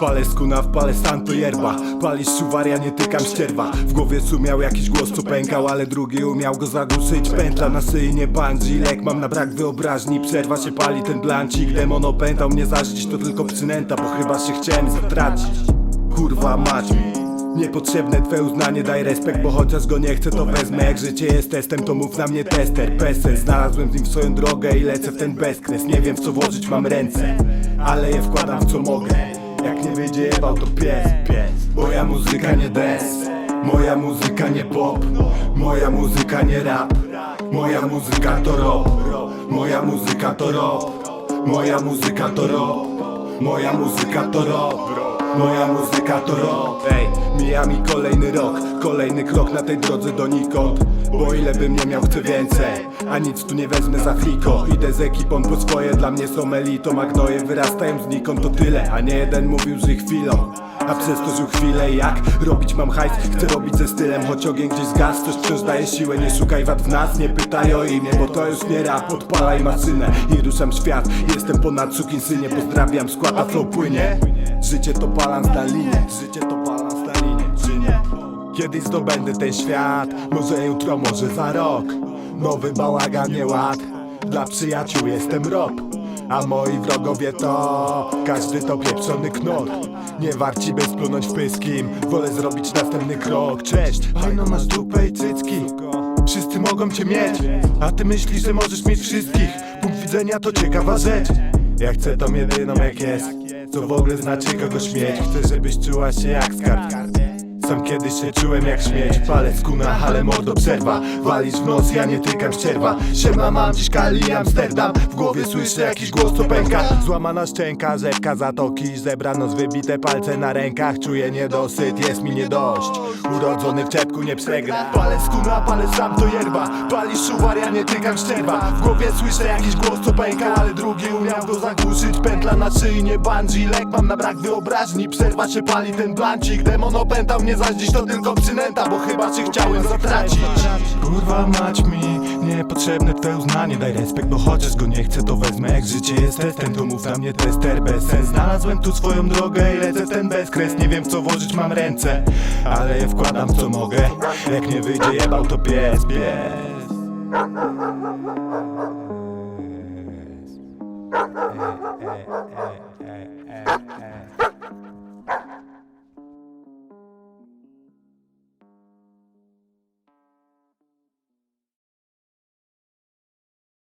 Palę skuna w palę santo yerba. Palisz szuwaria, nie tykam ścierwa. W głowie sumiał jakiś głos co pękał Ale drugi umiał go zagłuszyć. Pętla na szyi, nie bungee Lek mam na brak wyobraźni. Przerwa się pali ten blancik Demon opętał mnie zażyć. To tylko przynęta, bo chyba się chciałem zatracić. Kurwa mać Niepotrzebne twe uznanie, daj respekt Bo chociaż go nie chcę to wezmę. Jak życie jest testem to mów na mnie tester. Pesel, znalazłem z nim swoją drogę I lecę w ten bezkres. Nie wiem w co włożyć mam ręce Ale je wkładam w co mogę. Jak nie wyjdzie jebał to pies, pies. Moja muzyka nie des Moja muzyka nie pop Moja muzyka nie rap. Moja muzyka to rock Moja muzyka to rock Moja muzyka to rock Moja muzyka to rock Moja muzyka to rock Ej, mija mi kolejny rok. Kolejny krok na tej drodze donikąd. Bo ile bym nie miał chcę więcej. A nic tu nie wezmę za fliko Idę z ekipą po swoje Dla mnie są elitą. A gnoje wyrastają znikąd to tyle. A nie jeden mówił, że chwilą a przez to żył chwilę jak robić mam hajs? Chcę robić ze stylem, choć ogień gdzieś zgasł. Coś wciąż daje siłę, nie szukaj wad w nas Nie pytaj o imię, bo to już nie rap. Odpalaj maszynę i ruszam świat. Jestem ponad synie, pozdrawiam skład, a flow płynie? Życie to balans na linie Życie to balans na linie, czy nie? Kiedyś zdobędę ten świat Może jutro, może za rok. Nowy bałagan, nie ład. Dla przyjaciół jestem rob a moi wrogowie to Każdy to pieprzony knot Nie warci by splunąć w pyskim. Wolę zrobić następny krok. Cześć, fajno masz dupę i cycki. Wszyscy mogą cię mieć A ty myślisz, że możesz mieć wszystkich. Punkt widzenia to ciekawa rzecz. Ja chcę tą jedyną jak jest. Co w ogóle znaczy kogoś mieć Chcę żebyś czuła się jak skarb kiedyś się czułem jak śmieć. Palec kuna, ale mordo przerwa. Walisz w nos, ja nie tykam ścierwa Siema mam dziś Kali Amsterdam. W głowie słyszę jakiś głos co pęka. Złamana szczęka, rzepka zatoki. Zebrano z wybite palce na rękach. Czuję niedosyt, jest mi nie dość. Urodzony w czepku nie przegra. Palec kuna, palec sam to yerba. Palisz szuwar, ja nie tykam ścierwa W głowie słyszę jakiś głos co pęka Ale drugi umiał go zagłuszyć. Pętla na szyi, nie bungee. Lek mam na brak wyobraźni. Przerwa się pali ten blancik. Demon opętał mnie zaś dziś to tylko przynęta Bo chyba cię chciałem zatracić. Kurwa mać mi Niepotrzebne twoje uznanie. Daj respekt, bo chociaż go nie chcę to wezmę. Jak życie jest testem, to mów na mnie tester Bez sens, znalazłem tu swoją drogę I lecę ten bezkres, nie wiem w co włożyć mam ręce Ale je wkładam co mogę. Jak nie wyjdzie jebał to pies, pies.